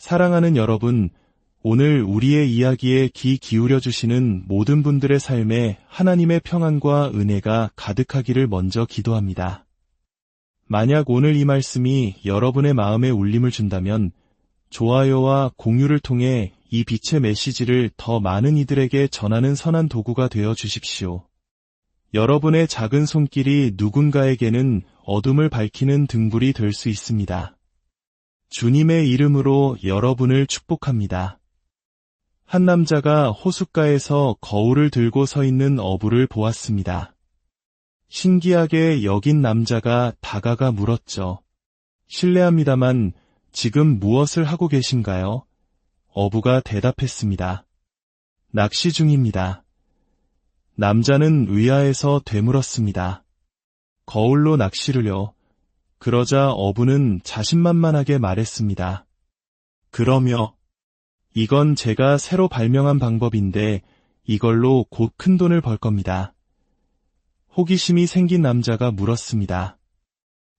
사랑하는 여러분, 오늘 우리의 이야기에 귀 기울여 주시는 모든 분들의 삶에 하나님의 평안과 은혜가 가득하기를 먼저 기도합니다. 만약 오늘 이 말씀이 여러분의 마음에 울림을 준다면 좋아요와 공유를 통해 이 빛의 메시지를 더 많은 이들에게 전하는 선한 도구가 되어 주십시오. 여러분의 작은 손길이 누군가에게는 어둠을 밝히는 등불이 될 수 있습니다. 주님의 이름으로 여러분을 축복합니다. 한 남자가 호숫가에서 거울을 들고 서 있는 어부를 보았습니다. 신기하게 여긴 남자가 다가가 물었죠. 실례합니다만 지금 무엇을 하고 계신가요? 어부가 대답했습니다. 낚시 중입니다. 남자는 의아해서 되물었습니다. 거울로 낚시를요. 그러자 어부는 자신만만하게 말했습니다. 그러며 이건 제가 새로 발명한 방법인데 이걸로 곧 큰 돈을 벌 겁니다. 호기심이 생긴 남자가 물었습니다.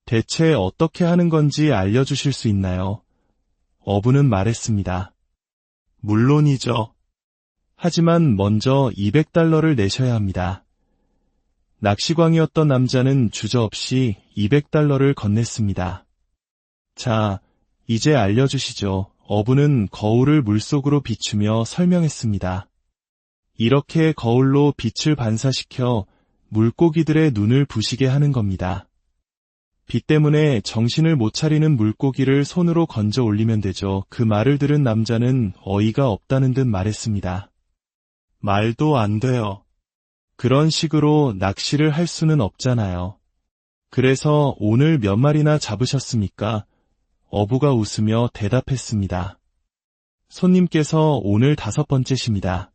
대체 어떻게 하는 건지 알려주실 수 있나요? 어부는 말했습니다. 물론이죠. 하지만 먼저 200달러를 내셔야 합니다. 낚시광이었던 남자는 주저없이 200달러를 건넸습니다. 자, 이제 알려주시죠. 어부는 거울을 물속으로 비추며 설명했습니다. 이렇게 거울로 빛을 반사시켜 물고기들의 눈을 부시게 하는 겁니다. 빛 때문에 정신을 못 차리는 물고기를 손으로 건져 올리면 되죠. 그 말을 들은 남자는 어이가 없다는 듯 말했습니다. 말도 안 돼요. 그런 식으로 낚시를 할 수는 없잖아요. 그래서 오늘 몇 마리나 잡으셨습니까? 어부가 웃으며 대답했습니다. 손님께서 오늘 다섯 번째십니다.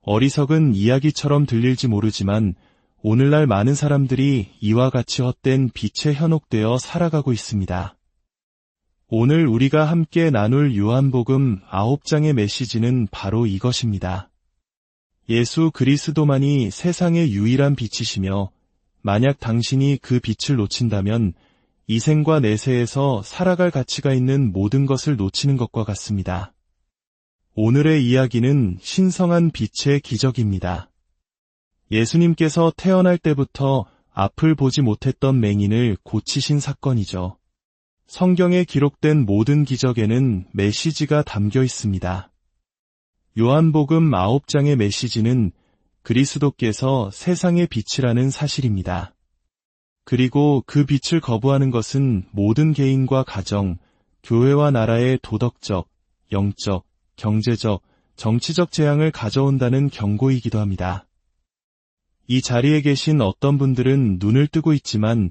어리석은 이야기처럼 들릴지 모르지만 오늘날 많은 사람들이 이와 같이 헛된 빛에 현혹되어 살아가고 있습니다. 오늘 우리가 함께 나눌 요한복음 9장의 메시지는 바로 이것입니다. 예수 그리스도만이 세상의 유일한 빛이시며 만약 당신이 그 빛을 놓친다면 이 생과 내세에서 살아갈 가치가 있는 모든 것을 놓치는 것과 같습니다. 오늘의 이야기는 신성한 빛의 기적입니다. 예수님께서 태어날 때부터 앞을 보지 못했던 맹인을 고치신 사건이죠. 성경에 기록된 모든 기적에는 메시지가 담겨 있습니다. 요한복음 9장의 메시지는 그리스도께서 세상의 빛이라는 사실입니다. 그리고 그 빛을 거부하는 것은 모든 개인과 가정, 교회와 나라의 도덕적, 영적, 경제적, 정치적 재앙을 가져온다는 경고이기도 합니다. 이 자리에 계신 어떤 분들은 눈을 뜨고 있지만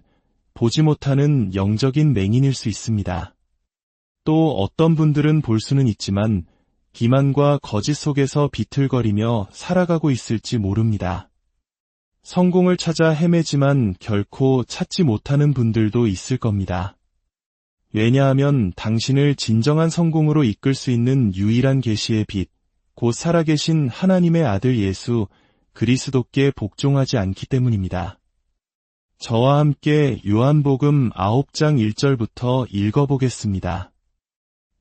보지 못하는 영적인 맹인일 수 있습니다. 또 어떤 분들은 볼 수는 있지만 기만과 거짓 속에서 비틀거리며 살아가고 있을지 모릅니다. 성공을 찾아 헤매지만 결코 찾지 못하는 분들도 있을 겁니다. 왜냐하면 당신을 진정한 성공으로 이끌 수 있는 유일한 계시의 빛, 곧 살아계신 하나님의 아들 예수 그리스도께 복종하지 않기 때문입니다. 저와 함께 요한복음 9장 1절부터 읽어보겠습니다.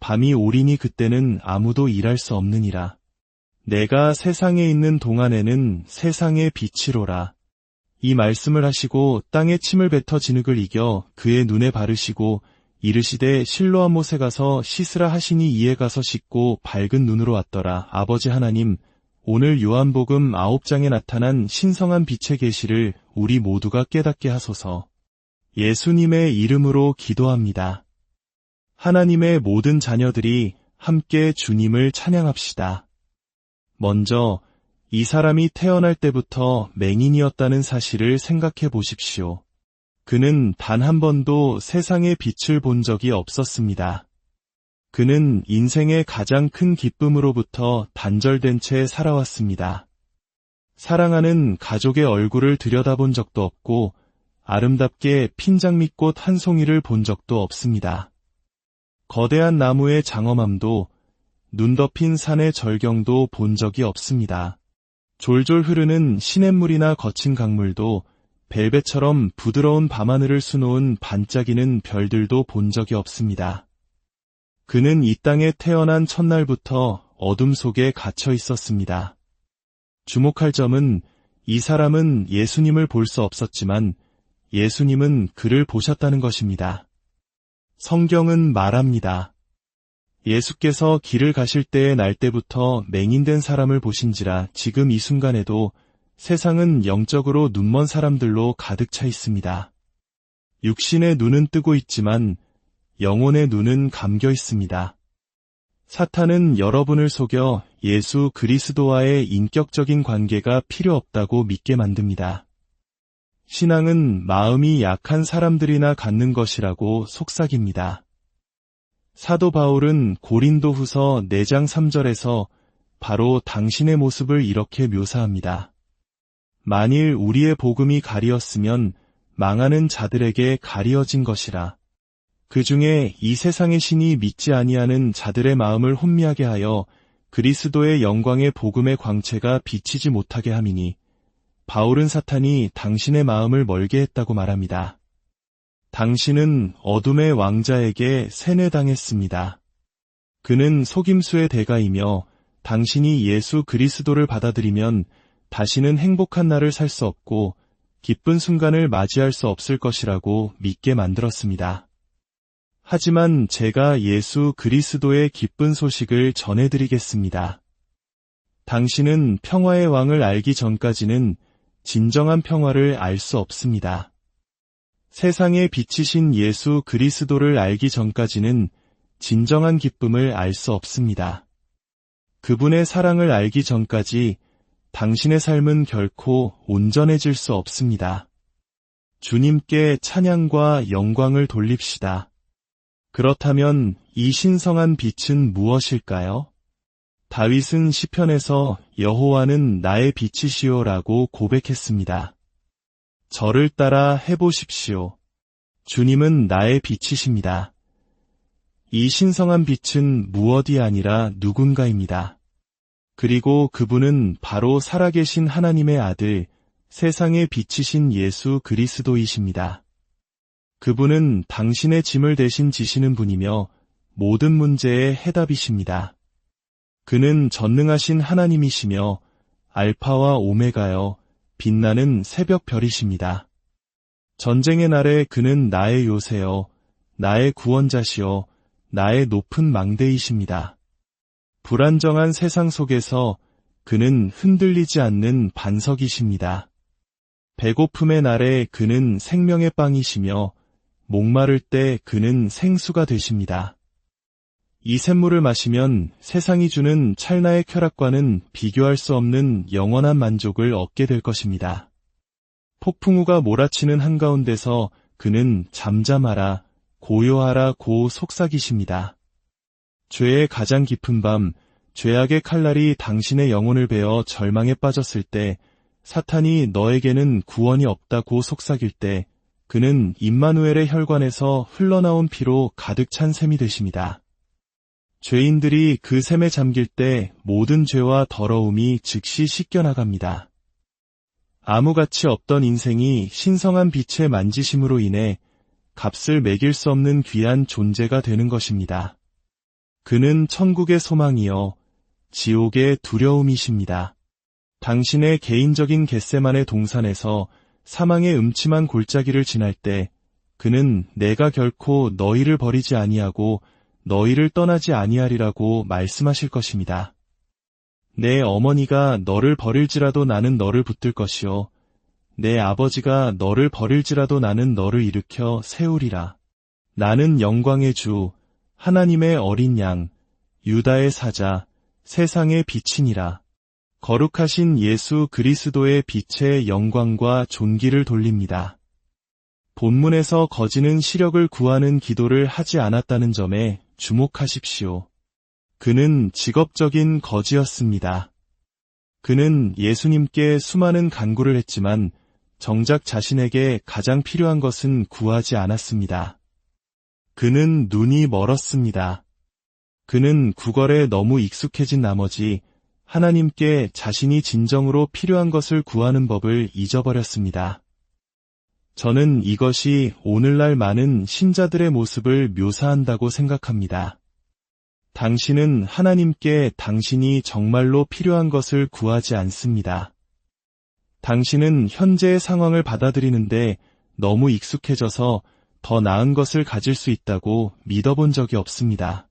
밤이 오리니 그때는 아무도 일할 수 없느니라. 내가 세상에 있는 동안에는 세상의 빛이로라. 이 말씀을 하시고 땅에 침을 뱉어 진흙을 이겨 그의 눈에 바르시고 이르시되 실로암 못에 가서 씻으라 하시니 이에 가서 씻고 밝은 눈으로 왔더라. 아버지 하나님, 오늘 요한복음 9장에 나타난 신성한 빛의 계시를 우리 모두가 깨닫게 하소서. 예수님의 이름으로 기도합니다. 하나님의 모든 자녀들이 함께 주님을 찬양합시다. 먼저 이 사람이 태어날 때부터 맹인이었다는 사실을 생각해 보십시오. 그는 단 한 번도 세상의 빛을 본 적이 없었습니다. 그는 인생의 가장 큰 기쁨으로부터 단절된 채 살아왔습니다. 사랑하는 가족의 얼굴을 들여다본 적도 없고 아름답게 핀장미꽃 한 송이를 본 적도 없습니다. 거대한 나무의 장엄함도 눈 덮인 산의 절경도 본 적이 없습니다. 졸졸 흐르는 시냇물이나 거친 강물도 벨벳처럼 부드러운 밤하늘을 수놓은 반짝이는 별들도 본 적이 없습니다. 그는 이 땅에 태어난 첫날부터 어둠 속에 갇혀 있었습니다. 주목할 점은 이 사람은 예수님을 볼 수 없었지만 예수님은 그를 보셨다는 것입니다. 성경은 말합니다. 예수께서 길을 가실 때의 날 때부터 맹인된 사람을 보신지라 지금 이 순간에도 세상은 영적으로 눈먼 사람들로 가득 차 있습니다. 육신의 눈은 뜨고 있지만 영혼의 눈은 감겨 있습니다. 사탄은 여러분을 속여 예수 그리스도와의 인격적인 관계가 필요 없다고 믿게 만듭니다. 신앙은 마음이 약한 사람들이나 갖는 것이라고 속삭입니다. 사도 바울은 고린도 후서 4장 3절에서 바로 당신의 모습을 이렇게 묘사합니다. 만일 우리의 복음이 가리었으면 망하는 자들에게 가리어진 것이라. 그 중에 이 세상의 신이 믿지 아니하는 자들의 마음을 혼미하게 하여 그리스도의 영광의 복음의 광채가 비치지 못하게 함이니 바울은 사탄이 당신의 마음을 멀게 했다고 말합니다. 당신은 어둠의 왕자에게 세뇌당했습니다. 그는 속임수의 대가이며 당신이 예수 그리스도를 받아들이면 다시는 행복한 날을 살 수 없고 기쁜 순간을 맞이할 수 없을 것이라고 믿게 만들었습니다. 하지만 제가 예수 그리스도의 기쁜 소식을 전해드리겠습니다. 당신은 평화의 왕을 알기 전까지는 진정한 평화를 알 수 없습니다. 세상에 비치신 예수 그리스도를 알기 전까지는 진정한 기쁨을 알 수 없습니다. 그분의 사랑을 알기 전까지 당신의 삶은 결코 온전해질 수 없습니다. 주님께 찬양과 영광을 돌립시다. 그렇다면 이 신성한 빛은 무엇일까요? 다윗은 시편에서 여호와는 나의 빛이시오라고 고백했습니다. 저를 따라 해보십시오. 주님은 나의 빛이십니다. 이 신성한 빛은 무엇이 아니라 누군가입니다. 그리고 그분은 바로 살아계신 하나님의 아들, 세상에 빛이신 예수 그리스도이십니다. 그분은 당신의 짐을 대신 지시는 분이며 모든 문제의 해답이십니다. 그는 전능하신 하나님이시며 알파와 오메가여 빛나는 새벽 별이십니다. 전쟁의 날에 그는 나의 요새여, 나의 구원자시여, 나의 높은 망대이십니다. 불안정한 세상 속에서 그는 흔들리지 않는 반석이십니다. 배고픔의 날에 그는 생명의 빵이시며 목마를 때 그는 생수가 되십니다. 이 샘물을 마시면 세상이 주는 찰나의 쾌락과는 비교할 수 없는 영원한 만족을 얻게 될 것입니다. 폭풍우가 몰아치는 한가운데서 그는 잠잠하라, 고요하라 고 속삭이십니다. 죄의 가장 깊은 밤, 죄악의 칼날이 당신의 영혼을 베어 절망에 빠졌을 때, 사탄이 너에게는 구원이 없다고 속삭일 때, 그는 임마누엘의 혈관에서 흘러나온 피로 가득 찬 샘이 되십니다. 죄인들이 그 샘에 잠길 때 모든 죄와 더러움이 즉시 씻겨나갑니다. 아무 가치 없던 인생이 신성한 빛의 만지심으로 인해 값을 매길 수 없는 귀한 존재가 되는 것입니다. 그는 천국의 소망이요, 지옥의 두려움이십니다. 당신의 개인적인 겟세만의 동산에서 사망의 음침한 골짜기를 지날 때 그는 내가 결코 너희를 버리지 아니하고 너희를 떠나지 아니하리라고 말씀하실 것입니다. 내 어머니가 너를 버릴지라도 나는 너를 붙들 것이요. 내 아버지가 너를 버릴지라도 나는 너를 일으켜 세우리라. 나는 영광의 주, 하나님의 어린 양, 유다의 사자, 세상의 빛이니라. 거룩하신 예수 그리스도의 빛의 영광과 존귀를 돌립니다. 본문에서 거지는 시력을 구하는 기도를 하지 않았다는 점에 주목하십시오. 그는 직업적인 거지였습니다. 그는 예수님께 수많은 간구를 했지만 정작 자신에게 가장 필요한 것은 구하지 않았습니다. 그는 눈이 멀었습니다. 그는 구걸에 너무 익숙해진 나머지 하나님께 자신이 진정으로 필요한 것을 구하는 법을 잊어버렸습니다. 저는 이것이 오늘날 많은 신자들의 모습을 묘사한다고 생각합니다. 당신은 하나님께 당신이 정말로 필요한 것을 구하지 않습니다. 당신은 현재의 상황을 받아들이는데 너무 익숙해져서 더 나은 것을 가질 수 있다고 믿어본 적이 없습니다.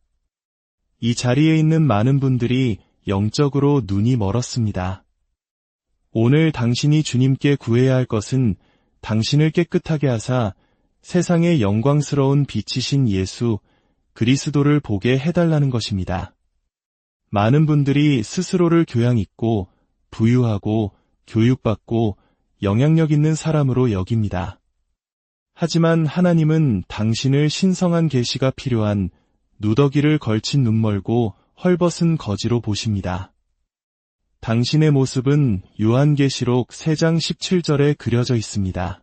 이 자리에 있는 많은 분들이 영적으로 눈이 멀었습니다. 오늘 당신이 주님께 구해야 할 것은 당신을 깨끗하게 하사 세상의 영광스러운 빛이신 예수 그리스도를 보게 해달라는 것입니다. 많은 분들이 스스로를 교양 있고 부유하고 교육받고 영향력 있는 사람으로 여깁니다. 하지만 하나님은 당신을 신성한 계시가 필요한 누더기를 걸친 눈멀고 헐벗은 거지로 보십니다. 당신의 모습은 요한계시록 3장 17절에 그려져 있습니다.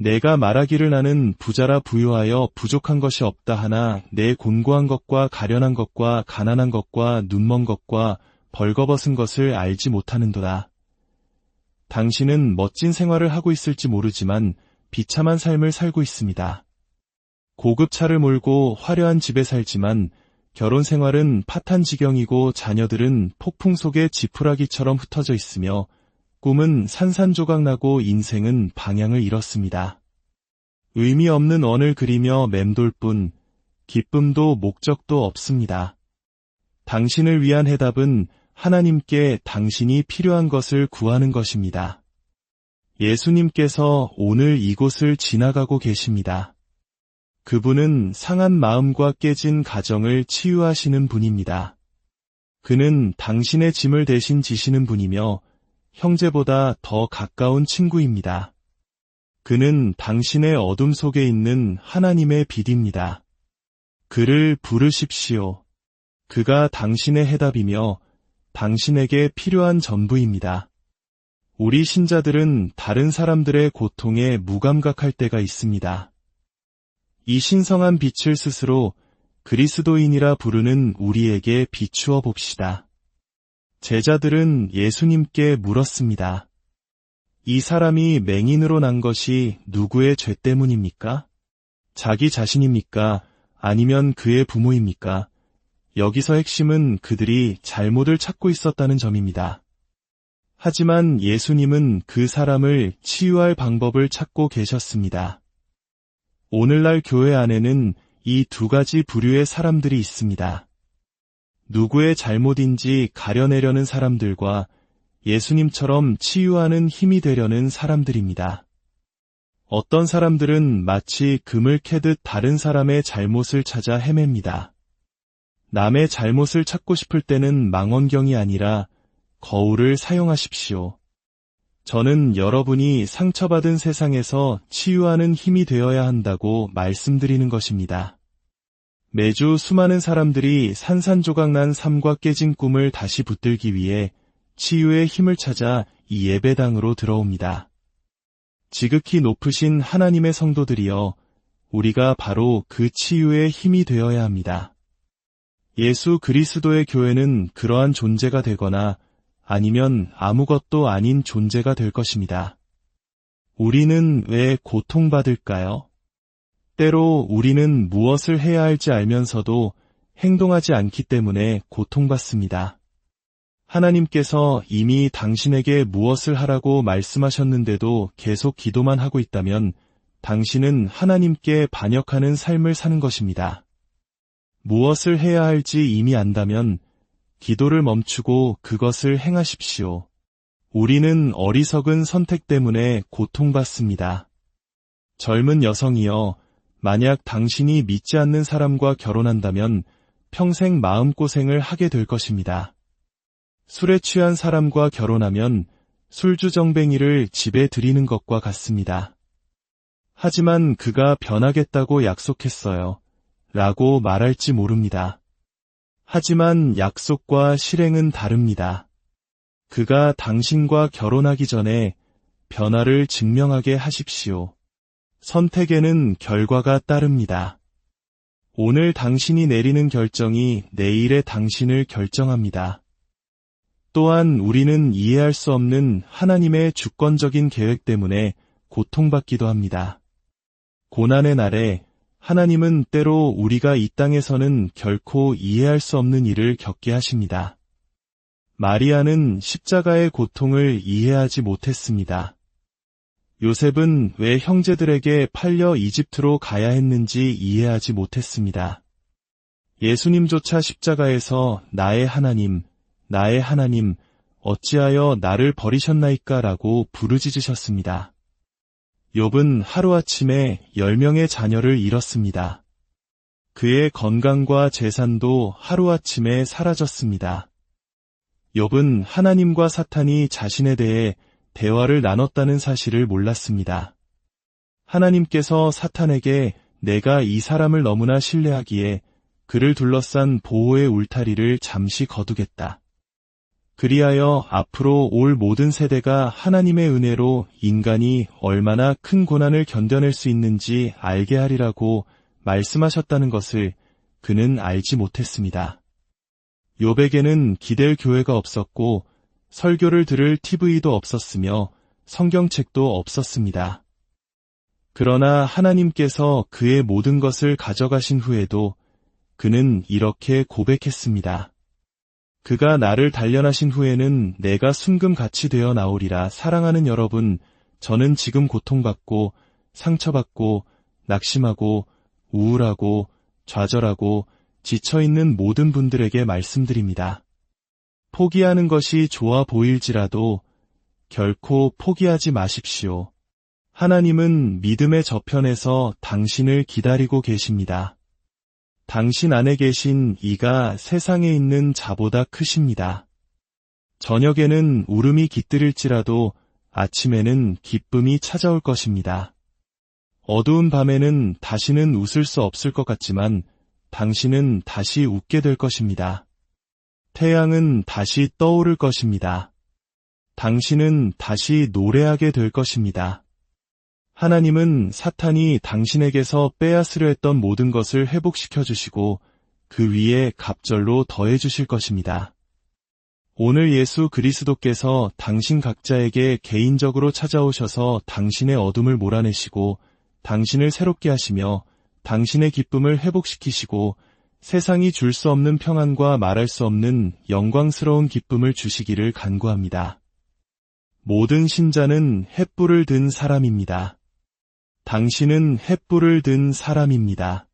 내가 말하기를 나는 부자라 부유하여 부족한 것이 없다 하나 내 곤고한 것과 가련한 것과 가난한 것과 눈먼 것과 벌거벗은 것을 알지 못하는도다. 당신은 멋진 생활을 하고 있을지 모르지만 비참한 삶을 살고 있습니다. 고급 차를 몰고 화려한 집에 살지만 결혼 생활은 파탄 지경이고 자녀들은 폭풍 속의 지푸라기처럼 흩어져 있으며 꿈은 산산조각 나고 인생은 방향을 잃었습니다. 의미 없는 원을 그리며 맴돌 뿐 기쁨도 목적도 없습니다. 당신을 위한 해답은 하나님께 당신이 필요한 것을 구하는 것입니다. 예수님께서 오늘 이곳을 지나가고 계십니다. 그분은 상한 마음과 깨진 가정을 치유하시는 분입니다. 그는 당신의 짐을 대신 지시는 분이며 형제보다 더 가까운 친구입니다. 그는 당신의 어둠 속에 있는 하나님의 빛입니다. 그를 부르십시오. 그가 당신의 해답이며 당신에게 필요한 전부입니다. 우리 신자들은 다른 사람들의 고통에 무감각할 때가 있습니다. 이 신성한 빛을 스스로 그리스도인이라 부르는 우리에게 비추어 봅시다. 제자들은 예수님께 물었습니다. 이 사람이 맹인으로 난 것이 누구의 죄 때문입니까? 자기 자신입니까? 아니면 그의 부모입니까? 여기서 핵심은 그들이 잘못을 찾고 있었다는 점입니다. 하지만 예수님은 그 사람을 치유할 방법을 찾고 계셨습니다. 오늘날 교회 안에는 이 두 가지 부류의 사람들이 있습니다. 누구의 잘못인지 가려내려는 사람들과 예수님처럼 치유하는 힘이 되려는 사람들입니다. 어떤 사람들은 마치 금을 캐듯 다른 사람의 잘못을 찾아 헤맵니다. 남의 잘못을 찾고 싶을 때는 망원경이 아니라 거울을 사용하십시오. 저는 여러분이 상처받은 세상에서 치유하는 힘이 되어야 한다고 말씀드리는 것입니다. 매주 수많은 사람들이 산산조각 난 삶과 깨진 꿈을 다시 붙들기 위해 치유의 힘을 찾아 이 예배당으로 들어옵니다. 지극히 높으신 하나님의 성도들이여 우리가 바로 그 치유의 힘이 되어야 합니다. 예수 그리스도의 교회는 그러한 존재가 되거나 아니면 아무것도 아닌 존재가 될 것입니다. 우리는 왜 고통받을까요? 때로 우리는 무엇을 해야 할지 알면서도 행동하지 않기 때문에 고통받습니다. 하나님께서 이미 당신에게 무엇을 하라고 말씀하셨는데도 계속 기도만 하고 있다면 당신은 하나님께 반역하는 삶을 사는 것입니다. 무엇을 해야 할지 이미 안다면 기도를 멈추고 그것을 행하십시오. 우리는 어리석은 선택 때문에 고통받습니다. 젊은 여성이여, 만약 당신이 믿지 않는 사람과 결혼한다면 평생 마음고생을 하게 될 것입니다. 술에 취한 사람과 결혼하면 술주정뱅이를 집에 들이는 것과 같습니다. 하지만 그가 변하겠다고 약속했어요. 라고 말할지 모릅니다. 하지만 약속과 실행은 다릅니다. 그가 당신과 결혼하기 전에 변화를 증명하게 하십시오. 선택에는 결과가 따릅니다. 오늘 당신이 내리는 결정이 내일의 당신을 결정합니다. 또한 우리는 이해할 수 없는 하나님의 주권적인 계획 때문에 고통받기도 합니다. 고난의 날에 하나님은 때로 우리가 이 땅에서는 결코 이해할 수 없는 일을 겪게 하십니다. 마리아는 십자가의 고통을 이해하지 못했습니다. 요셉은 왜 형제들에게 팔려 이집트로 가야 했는지 이해하지 못했습니다. 예수님조차 십자가에서 나의 하나님, 나의 하나님, 어찌하여 나를 버리셨나이까 라고 부르짖으셨습니다. 욥은 하루아침에 10명의 자녀를 잃었습니다. 그의 건강과 재산도 하루아침에 사라졌습니다. 욥은 하나님과 사탄이 자신에 대해 대화를 나눴다는 사실을 몰랐습니다. 하나님께서 사탄에게 내가 이 사람을 너무나 신뢰하기에 그를 둘러싼 보호의 울타리를 잠시 거두겠다. 그리하여 앞으로 올 모든 세대가 하나님의 은혜로 인간이 얼마나 큰 고난을 견뎌낼 수 있는지 알게 하리라고 말씀하셨다는 것을 그는 알지 못했습니다. 요백에는 기댈 교회가 없었고 설교를 들을 TV도 없었으며 성경책도 없었습니다. 그러나 하나님께서 그의 모든 것을 가져가신 후에도 그는 이렇게 고백했습니다. 그가 나를 단련하신 후에는 내가 순금같이 되어 나오리라 사랑하는 여러분, 저는 지금 고통받고 상처받고 낙심하고 우울하고 좌절하고 지쳐있는 모든 분들에게 말씀드립니다. 포기하는 것이 좋아 보일지라도 결코 포기하지 마십시오. 하나님은 믿음의 저편에서 당신을 기다리고 계십니다. 당신 안에 계신 이가 세상에 있는 자보다 크십니다. 저녁에는 울음이 깃들일지라도 아침에는 기쁨이 찾아올 것입니다. 어두운 밤에는 다시는 웃을 수 없을 것 같지만 당신은 다시 웃게 될 것입니다. 태양은 다시 떠오를 것입니다. 당신은 다시 노래하게 될 것입니다. 하나님은 사탄이 당신에게서 빼앗으려 했던 모든 것을 회복시켜 주시고 그 위에 갑절로 더해 주실 것입니다. 오늘 예수 그리스도께서 당신 각자에게 개인적으로 찾아오셔서 당신의 어둠을 몰아내시고 당신을 새롭게 하시며 당신의 기쁨을 회복시키시고 세상이 줄 수 없는 평안과 말할 수 없는 영광스러운 기쁨을 주시기를 간구합니다. 모든 신자는 햇불을 든 사람입니다. 당신은 햇불을 든 사람입니다.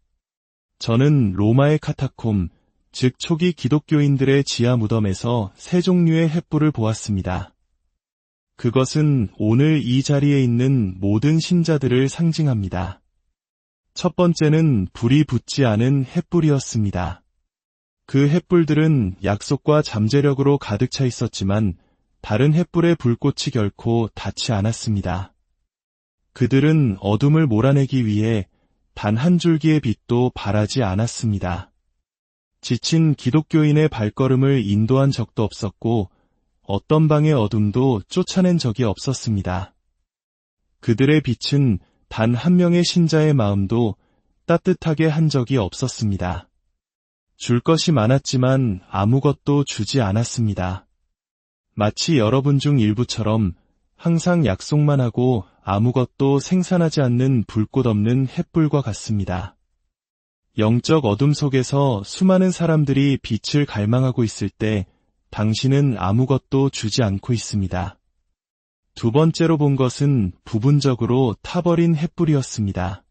저는 로마의 카타콤, 즉 초기 기독교인들의 지하 무덤에서 세 종류의 햇불을 보았습니다. 그것은 오늘 이 자리에 있는 모든 신자들을 상징합니다. 첫 번째는 불이 붙지 않은 햇불이었습니다. 그 햇불들은 약속과 잠재력으로 가득 차 있었지만 다른 햇불의 불꽃이 결코 닿지 않았습니다. 그들은 어둠을 몰아내기 위해 단 한 줄기의 빛도 바라지 않았습니다. 지친 기독교인의 발걸음을 인도한 적도 없었고 어떤 방의 어둠도 쫓아낸 적이 없었습니다. 그들의 빛은 단 한 명의 신자의 마음도 따뜻하게 한 적이 없었습니다. 줄 것이 많았지만 아무것도 주지 않았습니다. 마치 여러분 중 일부처럼 항상 약속만 하고 아무것도 생산하지 않는 불꽃 없는 햇불과 같습니다. 영적 어둠 속에서 수많은 사람들이 빛을 갈망하고 있을 때 당신은 아무것도 주지 않고 있습니다. 두 번째로 본 것은 부분적으로 타버린 햇불이었습니다.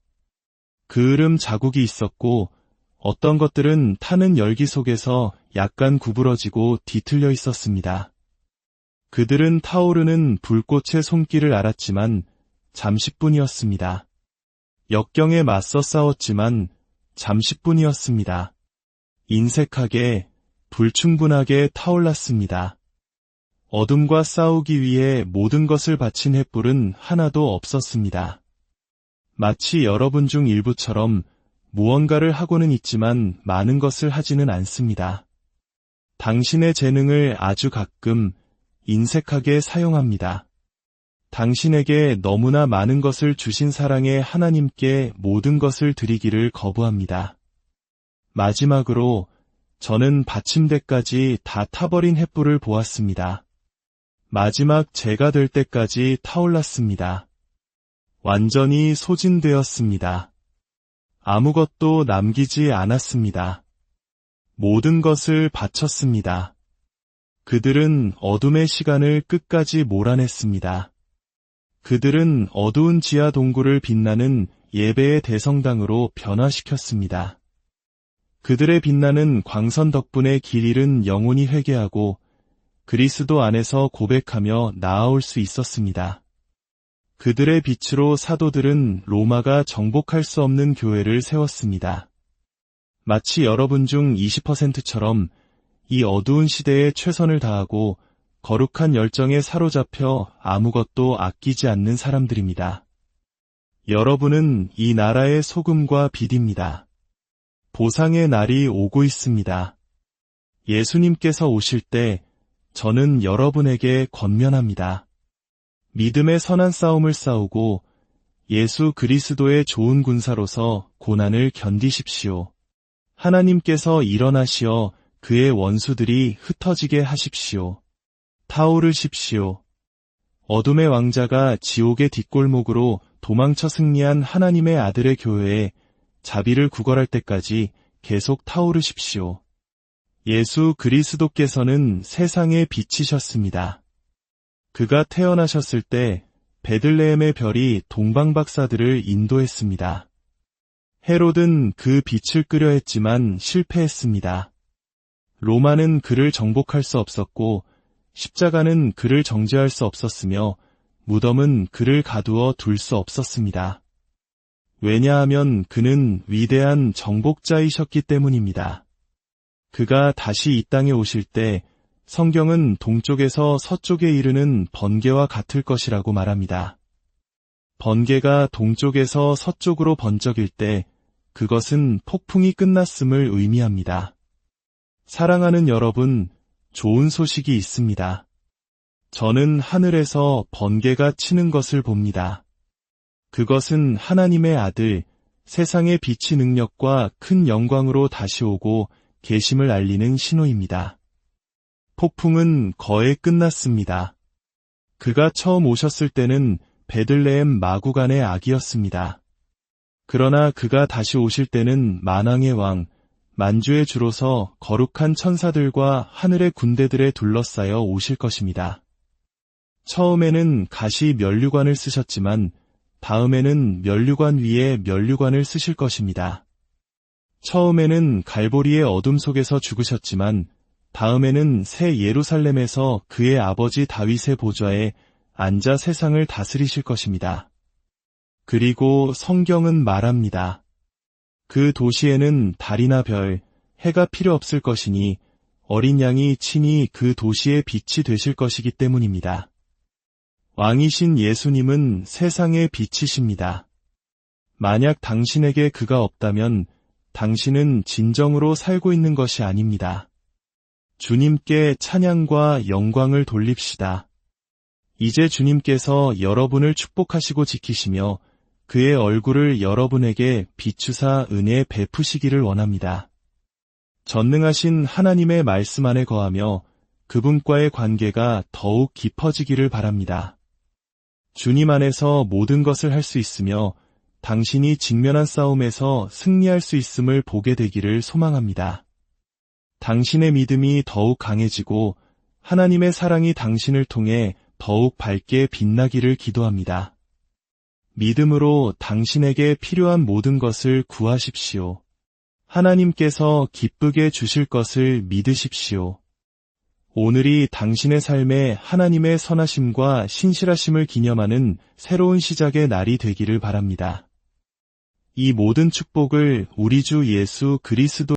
그을음 자국이 있었고 어떤 것들은 타는 열기 속에서 약간 구부러지고 뒤틀려 있었습니다. 그들은 타오르는 불꽃의 손길을 알았지만 잠시뿐이었습니다. 역경에 맞서 싸웠지만 잠시뿐이었습니다. 인색하게, 불충분하게 타올랐습니다. 어둠과 싸우기 위해 모든 것을 바친 횃불은 하나도 없었습니다. 마치 여러분 중 일부처럼 무언가를 하고는 있지만 많은 것을 하지는 않습니다. 당신의 재능을 아주 가끔 인색하게 사용합니다. 당신에게 너무나 많은 것을 주신 사랑의 하나님께 모든 것을 드리기를 거부합니다. 마지막으로 저는 받침대까지 다 타버린 횃불을 보았습니다. 마지막 제가 될 때까지 타올랐습니다. 완전히 소진되었습니다. 아무것도 남기지 않았습니다. 모든 것을 바쳤습니다. 그들은 어둠의 시간을 끝까지 몰아냈습니다. 그들은 어두운 지하 동굴을 빛나는 예배의 대성당으로 변화시켰습니다. 그들의 빛나는 광선 덕분에 길 잃은 영혼이 회개하고 그리스도 안에서 고백하며 나아올 수 있었습니다. 그들의 빛으로 사도들은 로마가 정복할 수 없는 교회를 세웠습니다. 마치 여러분 중 20%처럼 이 어두운 시대에 최선을 다하고 거룩한 열정에 사로잡혀 아무것도 아끼지 않는 사람들입니다. 여러분은 이 나라의 소금과 빛입니다. 보상의 날이 오고 있습니다. 예수님께서 오실 때 저는 여러분에게 권면합니다. 믿음의 선한 싸움을 싸우고 예수 그리스도의 좋은 군사로서 고난을 견디십시오. 하나님께서 일어나시어 그의 원수들이 흩어지게 하십시오. 타오르십시오. 어둠의 왕자가 지옥의 뒷골목으로 도망쳐 승리한 하나님의 아들의 교회에 자비를 구걸할 때까지 계속 타오르십시오. 예수 그리스도께서는 세상에 비치셨습니다. 그가 태어나셨을 때 베들레헴의 별이 동방박사들을 인도했습니다. 헤롯은 그 빛을 끄려 했지만 실패했습니다. 로마는 그를 정복할 수 없었고 십자가는 그를 정죄할 수 없었으며 무덤은 그를 가두어 둘 수 없었습니다. 왜냐하면 그는 위대한 정복자이셨기 때문입니다. 그가 다시 이 땅에 오실 때 성경은 동쪽에서 서쪽에 이르는 번개와 같을 것이라고 말합니다. 번개가 동쪽에서 서쪽으로 번쩍일 때 그것은 폭풍이 끝났음을 의미합니다. 사랑하는 여러분, 좋은 소식이 있습니다. 저는 하늘에서 번개가 치는 것을 봅니다. 그것은 하나님의 아들, 세상의 빛의 능력과 큰 영광으로 다시 오고 계심을 알리는 신호입니다. 폭풍은 거의 끝났습니다. 그가 처음 오셨을 때는 베들레헴 마구간의 악이었습니다. 그러나 그가 다시 오실 때는 만왕의 왕, 만주의 주로서 거룩한 천사들과 하늘의 군대들에 둘러싸여 오실 것입니다. 처음에는 가시 면류관을 쓰셨지만 다음에는 면류관 위에 면류관을 쓰실 것입니다. 처음에는 갈보리의 어둠 속에서 죽으셨지만 다음에는 새 예루살렘에서 그의 아버지 다윗의 보좌에 앉아 세상을 다스리실 것입니다. 그리고 성경은 말합니다. 그 도시에는 달이나 별, 해가 필요 없을 것이니 어린 양이 친히 그 도시의 빛이 되실 것이기 때문입니다. 왕이신 예수님은 세상의 빛이십니다. 만약 당신에게 그가 없다면 당신은 진정으로 살고 있는 것이 아닙니다. 주님께 찬양과 영광을 돌립시다. 이제 주님께서 여러분을 축복하시고 지키시며 그의 얼굴을 여러분에게 비추사 은혜 베푸시기를 원합니다. 전능하신 하나님의 말씀 안에 거하며 그분과의 관계가 더욱 깊어지기를 바랍니다. 주님 안에서 모든 것을 할 수 있으며 당신이 직면한 싸움에서 승리할 수 있음을 보게 되기를 소망합니다. 당신의 믿음이 더욱 강해지고 하나님의 사랑이 당신을 통해 더욱 밝게 빛나기를 기도합니다. 믿음으로 당신에게 필요한 모든 것을 구하십시오. 하나님께서 기쁘게 주실 것을 믿으십시오. 오늘이 당신의 삶에 하나님의 선하심과 신실하심을 기념하는 새로운 시작의 날이 되기를 바랍니다. 이 모든 축복을 우리 주 예수 그리스도